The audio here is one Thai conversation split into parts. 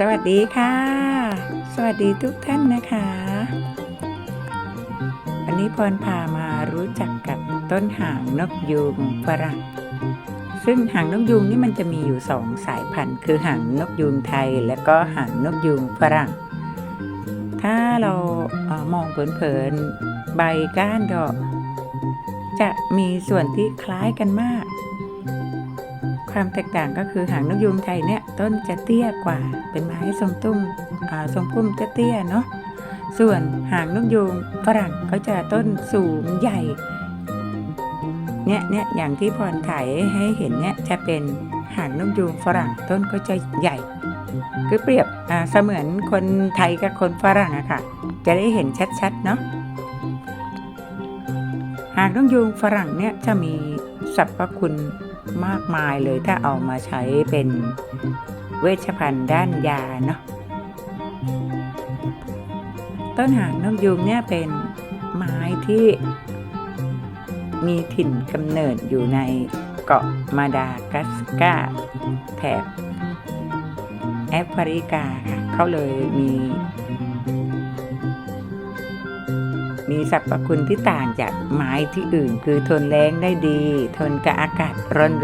สวัสดีค่ะ สวัสดีทุกท่านนะคะ วันนี้พรพามารู้จักกับต้นหางนกยูงฝรั่ง ซึ่งหางนกยูงนี่มันจะมีอยู่สองสายพันธุ์ คือหางนกยูงไทย และก็หางนกยูงฝรั่ง ถ้าเรามองเผินๆใบก้านดอก จะมีส่วนที่คล้ายกันมาก ความแตกต่างก็คือหางนกยูงไทยเนี่ยต้นจะเตี้ยกว่า เป็นไม้ทรงตุ้มทรงพุ่มจะเตี้ยเนาะส่วนหางนกยูงฝรั่งก็จะต้นสูงใหญ่เนี่ยเนี่ยอย่างที่พรถ่ายให้เห็นเนี่ยจะเป็นหางนกยูงฝรั่งต้นก็จะใหญ่ คือเปรียบเสมือนคนไทยกับคนฝรั่งอะค่ะ จะได้เห็นชัดๆเนาะหางนกยูงฝรั่งเนี่ยจะมีสรรพคุณ มากมายเลยถ้าเอามาใช้เป็นเวชภัณฑ์ด้านยาเนาะต้นหางนกยูงเนี่ยเป็นไม้ที่มีถิ่นกำเนิดอยู่ในเกาะมาดากัสการ์แถบแอฟริกาค่ะเขาเลยมี มีสรรพคุณที่ต่างจากไม้ที่อื่น คือทนแรงได้ดี ทนกับอากาศ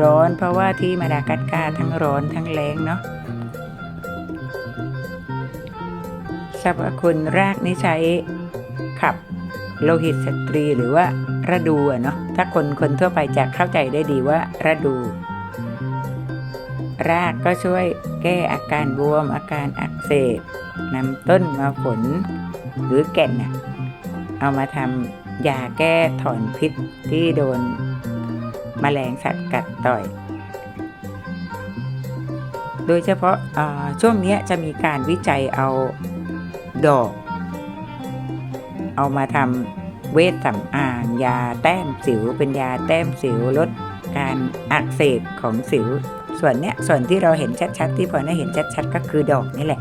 ร้อนๆ เพราะว่าที่มาดากัสการ์ทั้งร้อนทั้งแรงเนาะสรรพคุณรากนี่ใช้ขับโลหิตสตรีหรือว่าระดูเนาะถ้าคนคนทั่วไปจะเข้าใจได้ดีว่าระดู รากก็ช่วยแก้อาการบวมอาการอักเสบนำต้นมาฝนหรือแก่นน่ะ เอามาทำยาแก้ถอนพิษที่โดนแมลงสัตว์กัดต่อย โดยเฉพาะาช่วงนี้จะมีการวิจัยเอาดอก เอามาทำเวชสำอางยาแต้มสิว เป็นยาแต้มสิวลดการอักเสบของสิว ส่วนเนี้ยส่วนที่เราเห็นชัดๆ ที่พอได้เห็นชัดๆ ก็คือดอกนี่แหละ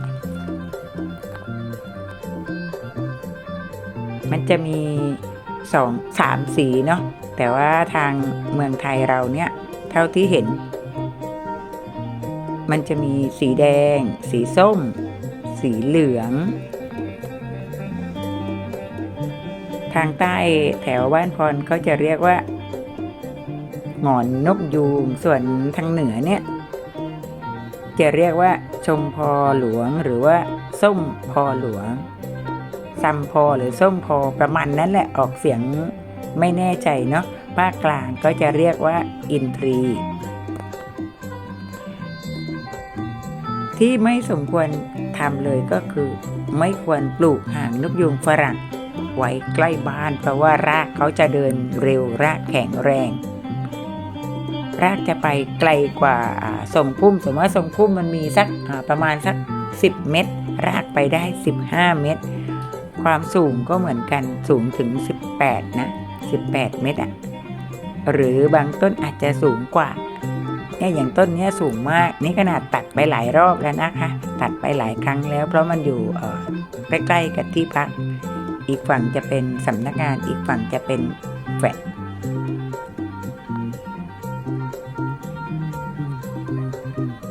มันจะมีสองสามสีเนาะแต่ว่าทางเมืองไทยเราเนี่ย เท่าที่เห็น มันจะมีสีแดง สีส้ม สีเหลือง ทางใต้แถวบ้านพรเขาจะเรียกว่าหงอนนกยูงส่วนทางเหนือเนี่ย จะเรียกว่าชมพอหลวงหรือว่าส้มพอหลวง ซัมพอหรือส้มพอประมาณนั้นแหละออกเสียงไม่แน่ใจเนาะภาคกลางก็จะเรียกว่าอินทรี ที่ไม่สมควรทำเลยก็คือ ไม่ควรปลูกหางนกยูงฝรั่ง ไว้ใกล้บ้านเพราะว่ารากเขาจะเดินเร็วรากแข็งแรง รากจะไปไกลกว่าอ่าทรงพุ่ม สมมติว่าทรงพุ่มมันมีสักประมาณสัก 10 เมตร รากไปได้ 15 เมตร ความสูงก็เหมือนกันสูงถึง 18 นะ 18 เมตรอะหรือบางต้นอาจจะสูงกว่าเนี่ยอย่างต้นนี้สูงมาก นี่ขนาดตัดไปหลายรอบแล้วนะคะ ตัดไปหลายครั้งแล้ว เพราะมันอยู่ใกล้ๆกับที่พัก อีกฝั่งจะเป็นสำนักงาน อีกฝั่งจะเป็นแฟลต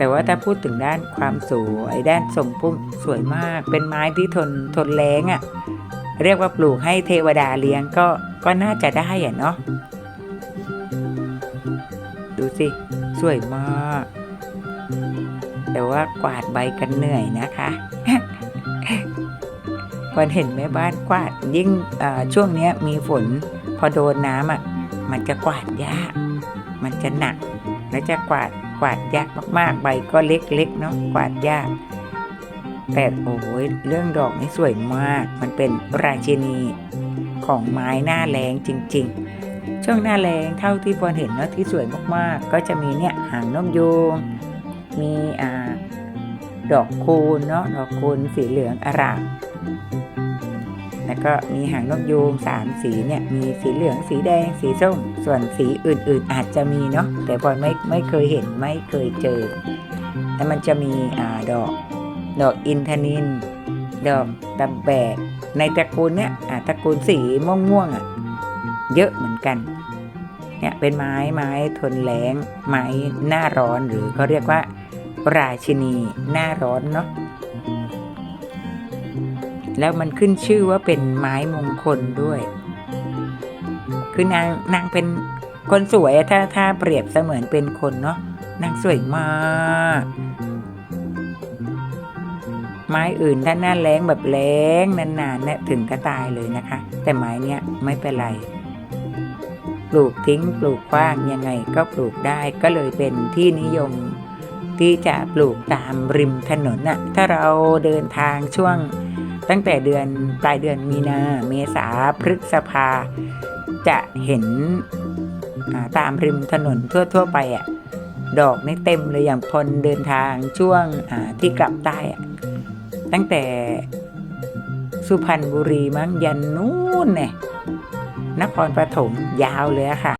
แต่ว่าถ้าพูดถึงด้านความสวยด้านทรงพุ่มสวยมาก เป็นไม้ที่ทนทนแรงอะ่ะ เรียกว่าปลูกให้เทวดาเลี้ยงก็ก็น่าจะได้อะเนาะดูสิ สวยมาก แต่ว่ากวาดใบกันเหนื่อยนะคะวันเห็นแม่บ้านกวาดยิ่งเอ่อช่วงเนี้ยมีฝนพอโดนน้ำอะมันจะกวาดยาก มันจะหนัก แล้วจะกวาดก วาดยากมากๆ ใบก็เล็กๆเนาะกวาดยาก แต่โอ้ยเรื่องดอกนี่สวยมาก มันเป็นราชินีของไม้หน้าแรงจริง ๆ ช่วงหน้าแรงเท่าที่พรเห็นเนาะที่สวยมากๆ ก็จะมีเนี่ยหางนกยูงมีอ่าดอกคูณเนาะดอกคูณสีเหลืองอร่าม แล้วก็มีหางนกยูงสามสีเนี่ยมีสีเหลืองสีแดงสีส้ม ส่วนสีอื่นๆ อาจจะมีเนาะแต่พอไม่ไม่เคยเห็นไม่เคยเจอ แล้วมันจะมีอ่าดอก ดอกอินทนินดอกตะแบก ในตระกูลเนี่ยอ่าตระกูลสีม่วงๆอะเยอะเหมือนกันเนี่ยเป็นไม้ไม้ทนแล้ง ไม้หน้าร้อนหรือเขาเรียกว่า ราชินีหน้าร้อนเนาะ แล้วมันขึ้นชื่อว่าเป็นไม้มงคลด้วย คือนางนางเป็นคนสวยถ้าถ้าเปรียบเสมือนเป็นคนเนาะนางสวยมากไม้อื่นถ้าหน้าแรงแบบแรงนานๆเนี่ยถึงก็ตายเลยนะคะ แต่ไม้เนี้ยไม่เป็นไร ปลูกทิ้งปลูกกว้างยังไงก็ปลูกได้ก็เลยเป็นที่นิยม ที่จะปลูกตามริมถนนน่ะถ้าเราเดินทางช่วง ตั้งแต่เดือนปลายเดือนมีนาเมษาพฤษภา จะเห็นาตามริมถนนทั่ว ๆ ไปอะดอกนี่เต็มเลยอย่างพลเดินทางช่วงที่กลับใต้อะตั้งแต่สุพรรณบุรีมั้งยันนู้นเนี่ยนครปฐมยาวเลยค่ะ